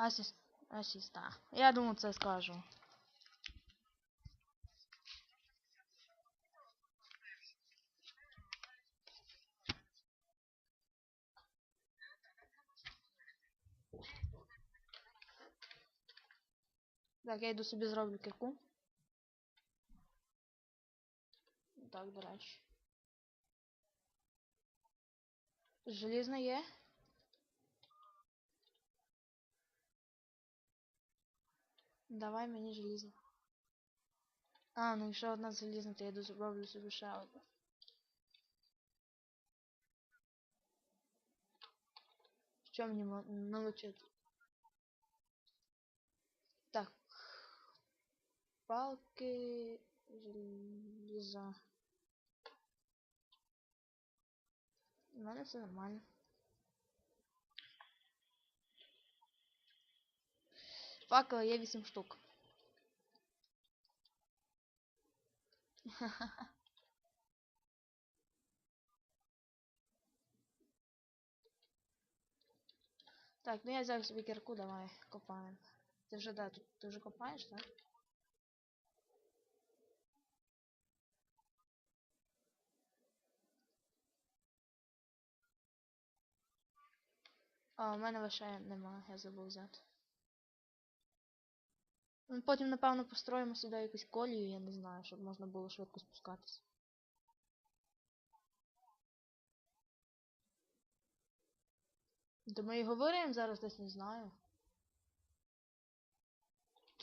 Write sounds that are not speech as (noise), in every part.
Асіст. Асіста. Я думаю, це скажу. Так, я йду собі зроблю кірку. Так, до речі. Желізна є. Давай мені желізно. А, ну і ще одна залізна, то я йду зроблю собі ще одну. Що мені ма- налучити? Так. Палки, желіза. У мене все нормально. Факела є 8 штук. (laughs) Так, ну я взяв собі кірку, давай копаємо. Ти вже да, тут ти вже копаєш, так? А, у мене лише немає, я забув взяти. Ну, Потім, напевно, построїмо сюди якусь колію, я не знаю, щоб можна було швидко спускатися. То ми і говоримо зараз десь не знаю.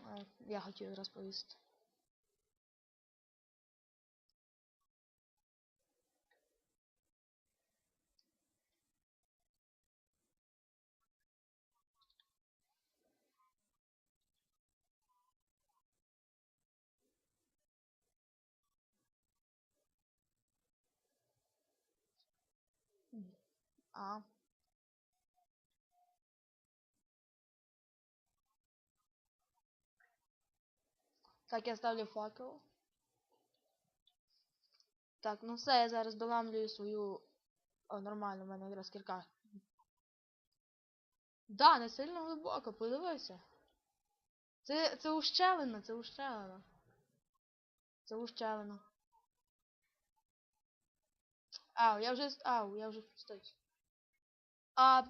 Е, Я хотів розповісти. А. Так, я ставлю факел. Так, ну все, я зараз доламлюю свою. О, нормально, в мене якраз кірка. Да, не сильно глибоко, подивися. Це, це ущелина, це ущелина. Це ущелина. Ау, я вже. Ау, я вже стой. А,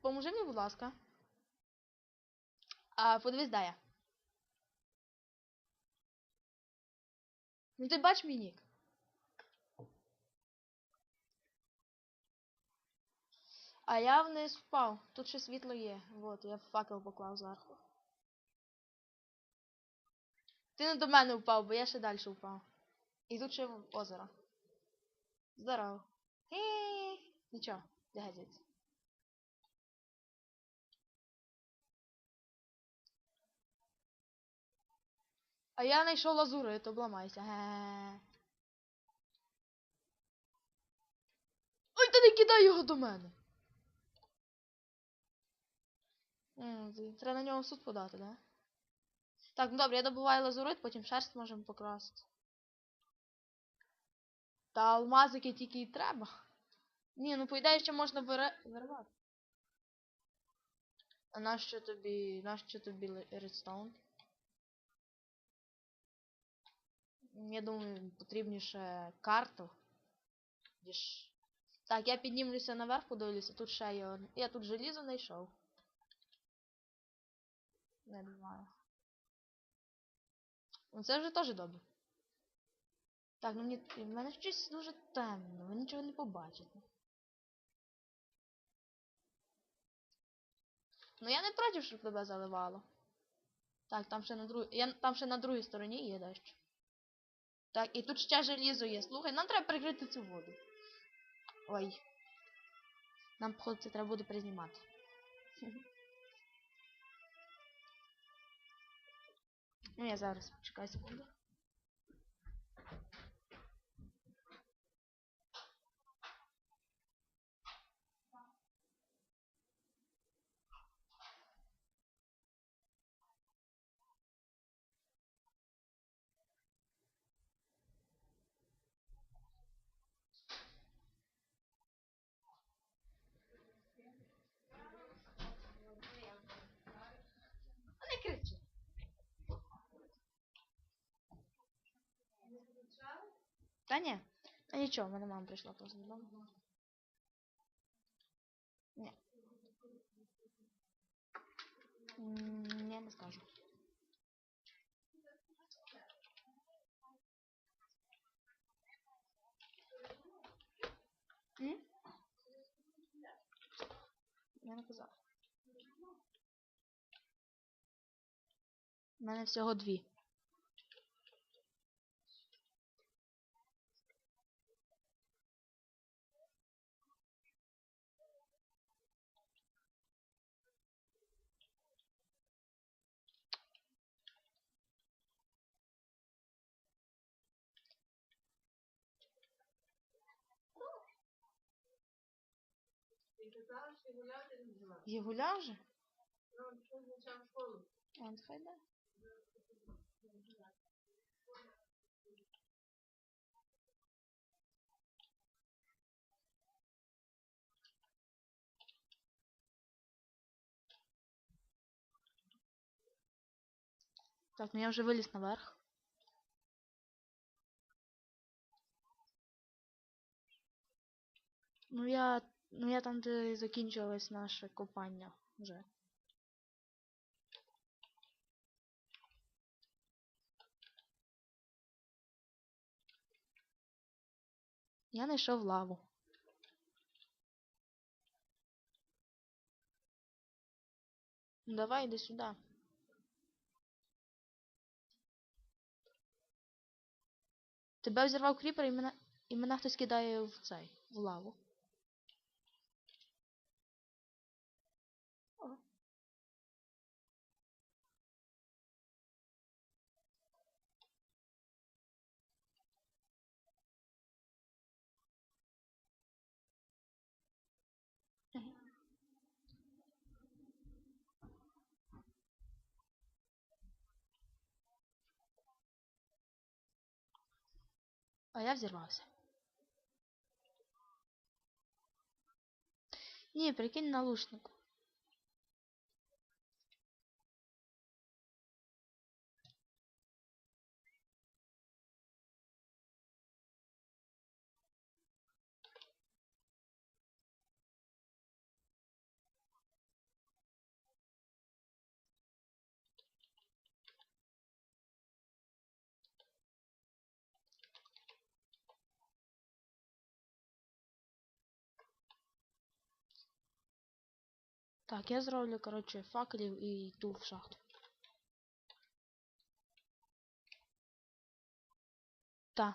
поможи мені, будь ласка. А, подивись, де я. Ну ти бач мій нік. А я вниз впав. Тут ще світло є. Вот, я факел поклав зверху. Ти не до мене впав, бо я ще далі впав. І тут ще озеро. Здорово. Хе. Нічого, звідси. А я знайшов лазурит, обламайся. Ге. Ой, та не кидай його до мене. Треба на нього суд подати, да? Так, ну добре, я добуваю лазурит, потім шерсть можемо покрасити. Та алмазики тільки і треба. Ні, ну по ідеї ще можна вире... вирвати. А нащо тобі. нащо тобі редстоун? Я думаю, потрібніше карту. Ніж... Так, я піднімлюся наверх, подивлюся, тут ще є. Я тут желізо знайшов. Не знаю. Ну це вже теж добре. Так, ну мені. В мене щось дуже темно, ви нічого не побачите. Ну я не проти, щоб тебе заливало. Так, там ще на друг... я... там ще на другій стороні є дещо. Так, і тут ще желізо є. Слухай, нам треба прикрити цю воду. Ой. Нам, походу, це треба буде признімати. (laughs) Ну, я зараз чекай секунду. Та ні. Та нічого, в мене мама прийшла просто додому. Ні. Ні, не скажу. М? Я не. У мене всього дві. Ти казала, що гуляти не взяла. Є гуляв вже? Ну? Он хай да. Так, ну я вже виліз наверх. Ну я. Ну я там, де закінчилось наше копання вже. Я знайшов лаву. Ну, давай, іди сюди. Тебе взірвав кріпер і мене. І мене хтось кидає в цей, в лаву. А я взірвався. Ні, прикинь наушник. Так, я зроблю, коротше, факелів і йду в шахту. Та.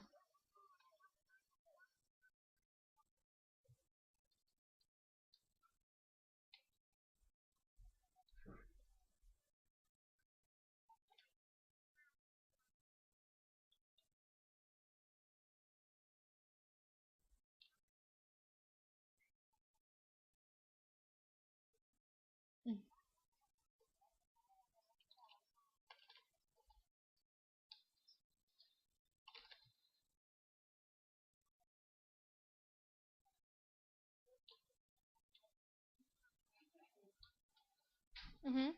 Mhm.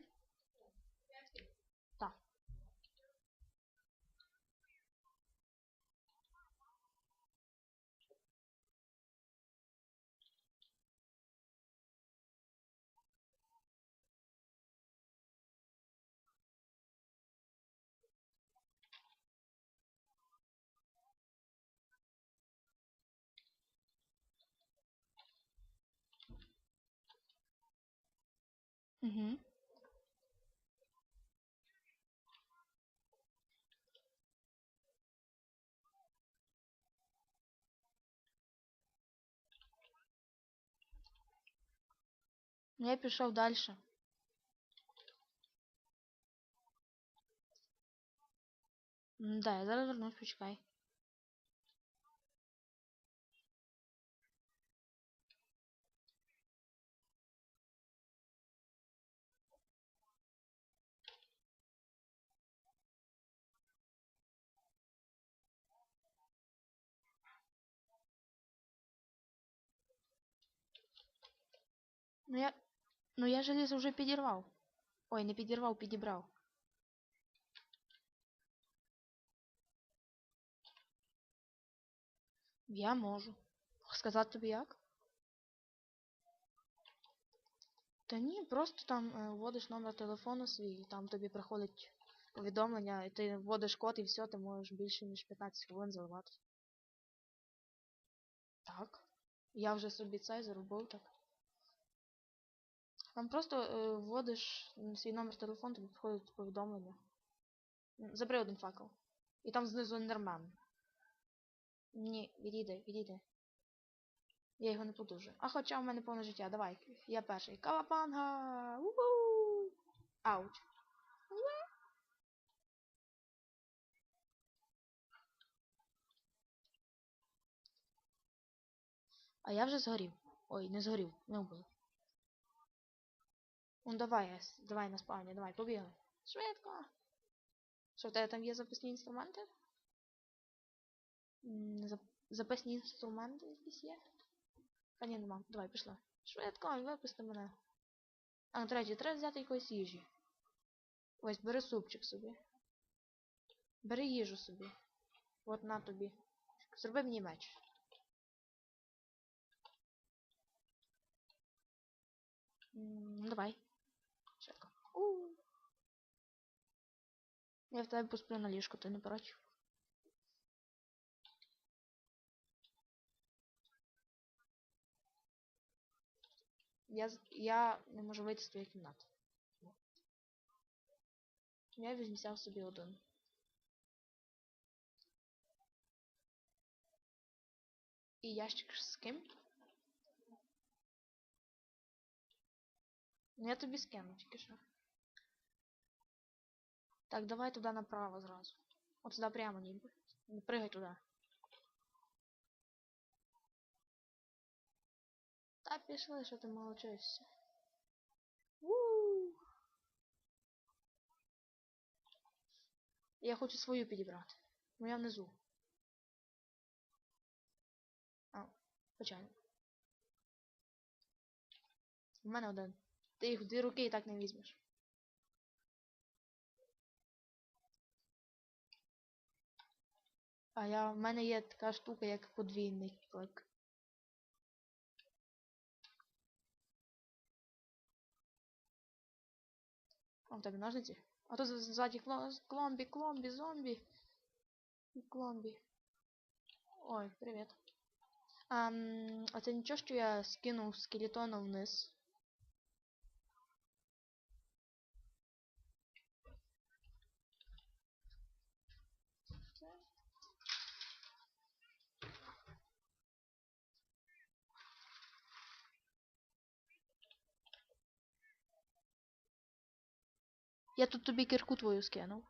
Tak. Mhm. Я пішов далі. Да, я зараз вернусь, почекай. Ну я. Ну я желізо вже підірвав. Ой, не підірвав, підібрав. Я можу. Сказати тобі як? Та ні, просто там е, вводиш номер телефону свій, там тобі приходить повідомлення, і ти вводиш код і все, ти можеш більше ніж 15 хвилин заливати. Так. Я вже собі це заробив так. Там просто е, вводиш свій номер телефону, тобі приходить повідомлення. Забери один факел. І там знизу Ендермен. Ні, відійди, відійди. Я його не подужу. А хоча в мене повне життя, давай. Я перший. Кавапанга! Уху! Ауч. А я вже згорів. Ой, не згорів, не вбив. Ну давай, давай на спавні, давай, побігли. Швидко. Що в тебе там є запасні інструменти? М, зап- Запасні інструменти якісь є? А ні, нема. Давай, пішли. Швидко, випусти мене. А, ну третє, треба взяти якоїсь їжі. Ось, бери супчик собі. Бери їжу собі. От на тобі. Зроби мені меч. Давай. Швидко. У. Я в тебе посплю на ліжку, ти не проти? Я, я не можу вийти з твоєї кімнати. Я візьмся собі один. І ящик з ким? Ну я тобі скину тільки що. Так, давай туди направо зразу. От сюди прямо ніби. Не пригай туди. Та пішли, що ти молочишся. Я хочу свою підібрати. Моя внизу. А, почали. У мене один. Ти їх в дві руки і так не візьмеш. А я, в мене є така штука, як подвійний клик. А в тебе ножниці? А з- ззаді кло- кломбі, кломбі, зомбі. І Кломбі. Ой, привіт. А, а це нічого, що я скинув скелетона вниз. Я тут тобі кірку твою скинув.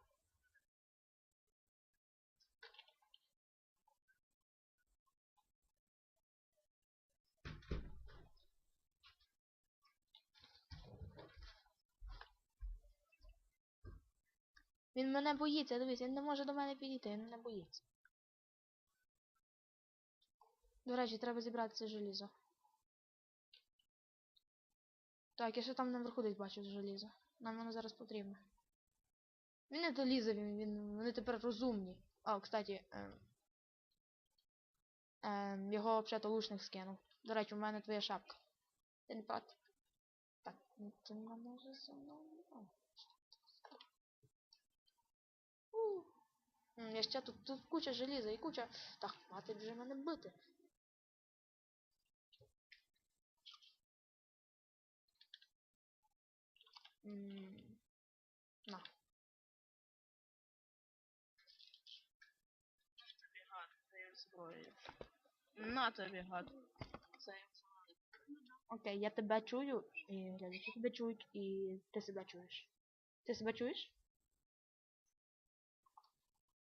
Він мене боїться, дивись, він не може до мене підійти, він мене боїться. До речі, треба зібрати це желізо. Так, я ще там наверху десь бачу желізо. Нам воно зараз потрібно. Він не долізе, він, вони тепер розумні. А, кстати, ем, ем, його взагалі лучник скинув. До речі, у мене твоя шапка. Ти не проти? Так, ну, ти мене вже зі мною. Я ще тут, тут куча желіза і куча. Так, хватить вже мене бити. На. На тобі, гад. Окей, я тебе чую, і глядачі тебе чують, і ти себе чуєш. Ти себе чуєш?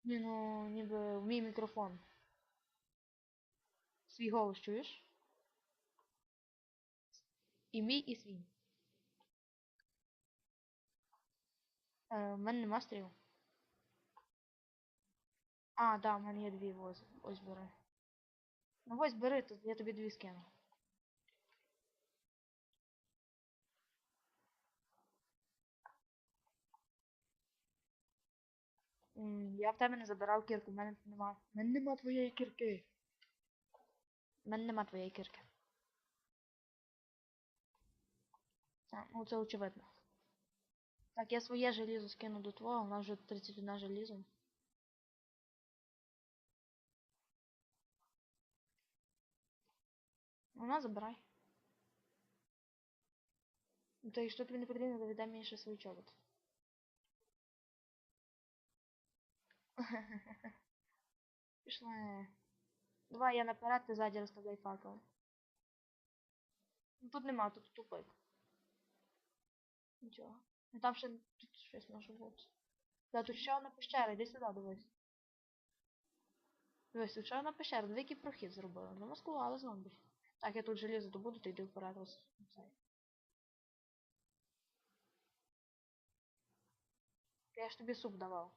Ні, ну, ніби в мій мікрофон. Свій голос чуєш? І мій, і свій. Е, в мене нема стріл. А, да, в мене є дві ось, ось бери. Ну ось бери, тут я тобі дві скину. Я в тебе не забирав кірку, в мене нема. В мене нема твоєї кірки. У мене нема твоєї кирки. А, ну. Так, я своє желізо скину до твого, у нас вже 31 желізо. Вона забирай. Ну, То якщо тобі не потрібно, то віддай мені ще свій чобот. Пішли. Давай я наперед, ти ззаді розставляй факел. Ну тут нема, тут тупик. Нічого. Ну там ще тут щось може бути. Да, тут ще одна пещера, іди сюди, дивись. Дивись, тут ще одна пещера, диви, який прохід зробили. Замаскували зомбі. Так, я тут желізо добуду, ти йди вперед ось. Я ж тобі суп давав.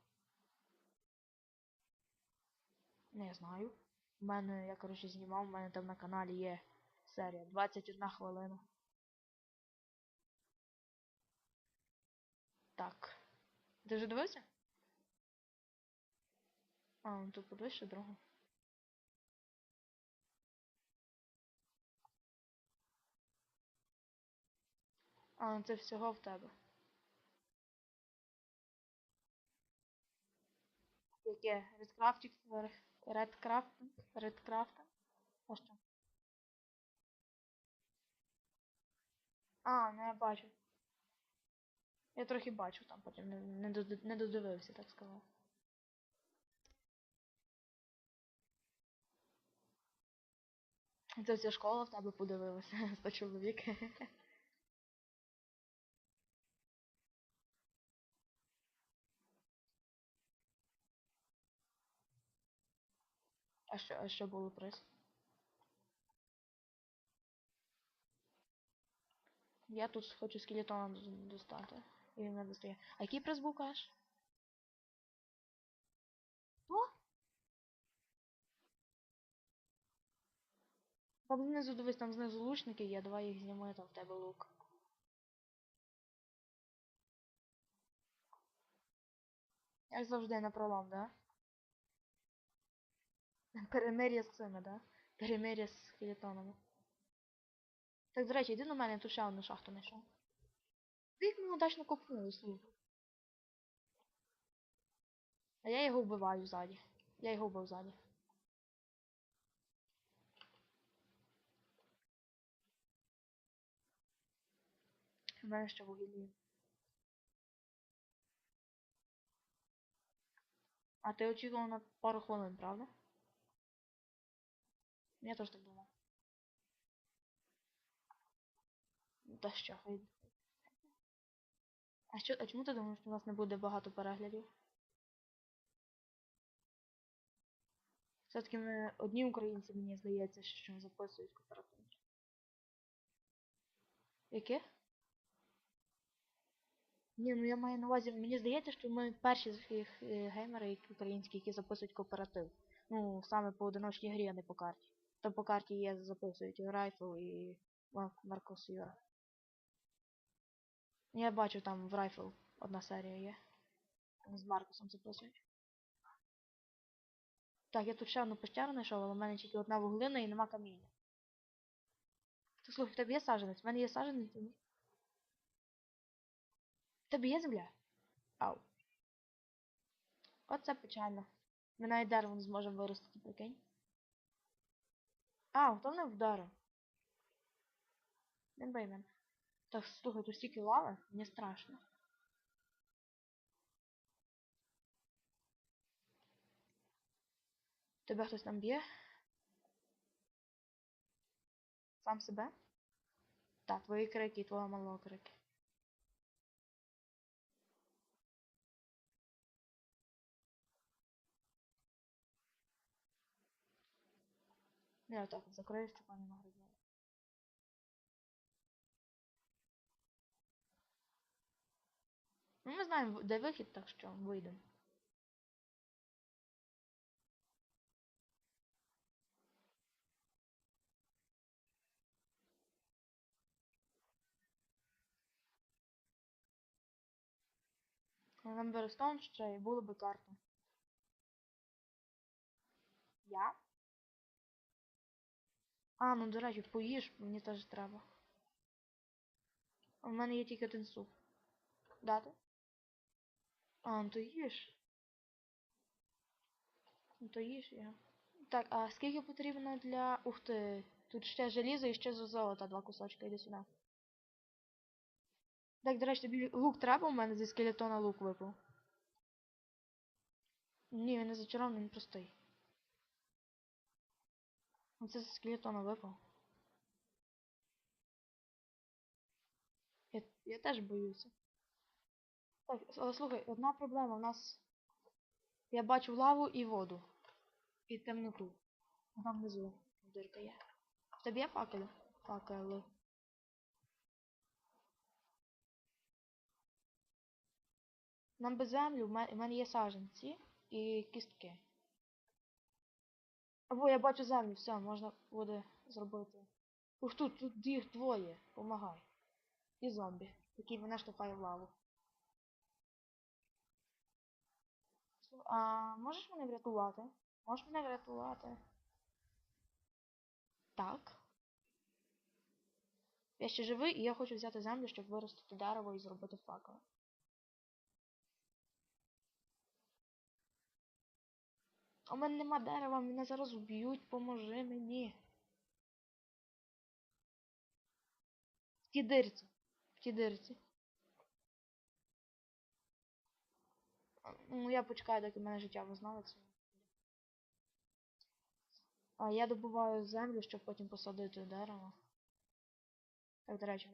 Не знаю. У мене, я коротше знімав, у мене там на каналі є серія 21 хвилина. Так. Ти вже дивився? А, ну тут подивись ще другу. А, ну це всього в тебе. Яке? Redcrafting, Redcrafting, Redcrafting? А що? А, ну я бачу. Я трохи бачу там, потім не, додивився, так сказав. Це вся школа в тебе подивилася, (laughs) 100 чоловік. А що, а що було приз? Я тут хочу скелетона достати. І він не достає. А який приз був! Там знизу дивись, там знизу лучники є, давай їх зніми, там в тебе лук. Як завжди на пролом, да? Перемир'я з цими, да? Перемир'я з скелетонами. Так, до речі, йди на мене, я тут ще одну шахту знайшов. Як ми удачно копнули, слухай. А я його вбиваю ззаді. Я його вбив ззаді. У мене ще вугілля. А ти очікував на пару хвилин, правда? Я теж так думав. Та що, хай. А що, а чому ти думаєш, що у нас не буде багато переглядів? Все-таки ми одні українці, мені здається, що записують кооперативні. Яке? Ні, ну я маю на увазі, мені здається, що ми перші з всіх е, геймери українські, які записують кооператив. Ну, саме по одиночній грі, а не по карті. Там по карті є, записують Rifle, і Маркос Юра. Я бачу там в Rifle одна серія є. З Маркусом записують. Так, я тут ще одну пещеру знайшов, але в мене тільки одна вуглина і нема каміння. Ти слухай, в тебе є саженець? В мене є саженець? В тебе є земля? Ау. Оце печально. Ми навіть дерево не зможемо виростити, прикинь. Ау, хто мене вдарив? Не бий мене. Так, слухай, тут стільки лави, мені страшно. Тебе хтось там б'є? Сам себе? Так, твої крики і твого малого крики. Я отак от закрию, щоб вони нагрузили. Ну, ми знаємо, де вихід, так що вийдемо. Нам Берестон ще і було би карта. Я? А, ну до речі, поїж, мені теж треба. У мене є тільки один суп. Дати? А, ну то їж. Ну то їж я. Так, а скільки потрібно для. Ух ти. Тут ще желізо і ще золота, два кусочки, іди сюди. Так, до речі, тобі лук треба, у мене зі скелетона лук випав. Ні, він не зачарований, він простий. Оце зі скелетона випав. Я, я теж боюся. Але слухай, одна проблема. У нас. Я бачу лаву і воду. І темноту. Там внизу дирка є. В тебе є факели? Факели. Нам без землю, в мене є саженці і кістки. Або я бачу землю, все, можна буде зробити. Ух тут, тут їх двоє, помагай. І зомбі, який мене штовхає в лаву. А можеш мене врятувати? Можеш мене врятувати? Так. Я ще живий і я хочу взяти землю, щоб виростити дерево і зробити факел. У мене нема дерева, мене зараз уб'ють, поможи мені. В тій дирці. В тій дирці. Ну, я почекаю, доки в мене життя возновиться. А я добуваю землю, щоб потім посадити дерево. Так, до речі.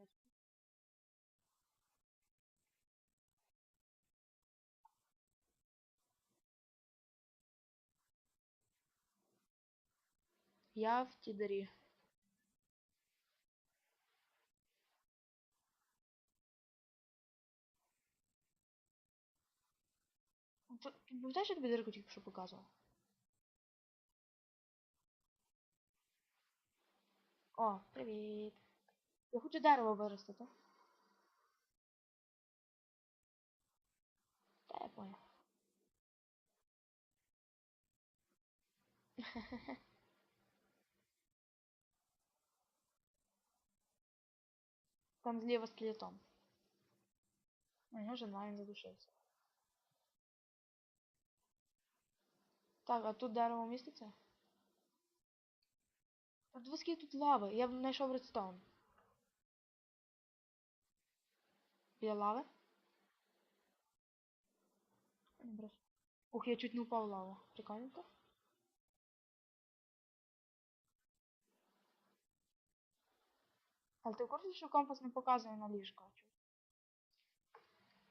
Я в тідері. Тут, пам'ятаєш, я тобі дирку тільки що показував? О, привіт. Я хочу дерево виростити. Та я понял. (laughs) Там зліва скелетон. Ага, жена він задушився. Так, а тут дерево міститься? А тут лави? Я б знайшов редстоун. Біля лави? Ух, я чуть не упав в лаву. Прикольненько. Але ти в курсі, що компас не показує на ліжко?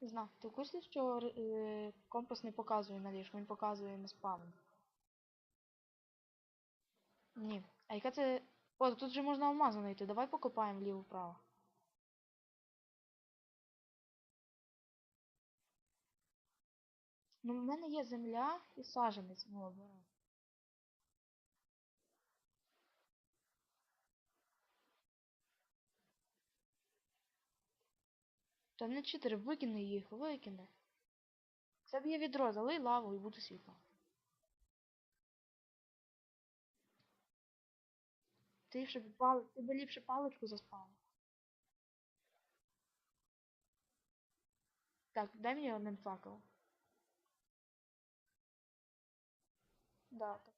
Не знаю. Ти в курсі, що е, компас не показує на ліжко, він показує на спавн? Ні. А яка це. О, тут же можна алмази знайти. Давай покопаємо вліво-вправо. Ну, в мене є земля і саженець. Ну, обирай. Та не чотири, викини їх, викини. Це б є відро, залий лаву і буде світло. Ти ліпше б пали... ти би ліпше паличку заспав. Так, дай мені один факел. Да, так.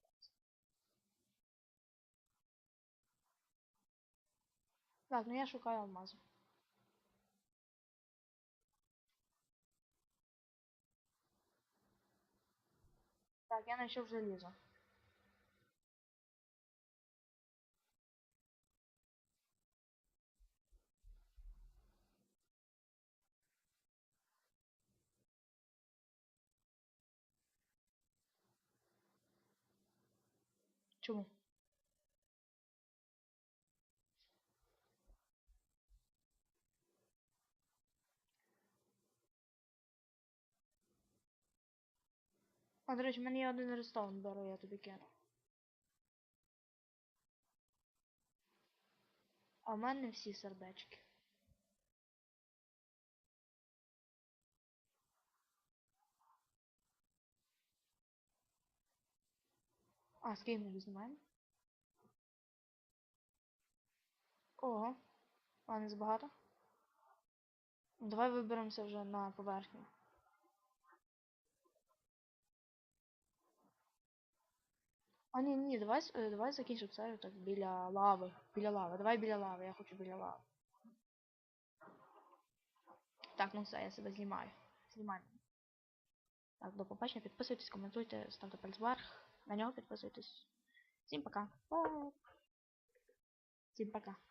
Так, ну я шукаю алмази. Так, я знайшов Чому? А, до речі, в один рестаун, беру, я тобі кину. А в мене всі сердечки. А, скинь мені знімаємо? Ого. А, не забагато. Давай виберемося вже на поверхню. А ні, ні, давай, е, давай закінчимо серію так біля лави. Біля лави. Давай біля лави, я хочу біля лави. Так, ну все, я себе знімаю. Знімаю. Так, до побачення, підписуйтесь, коментуйте, ставте пальць вверх. На нього підписуйтесь. Всім пока. Всем пока.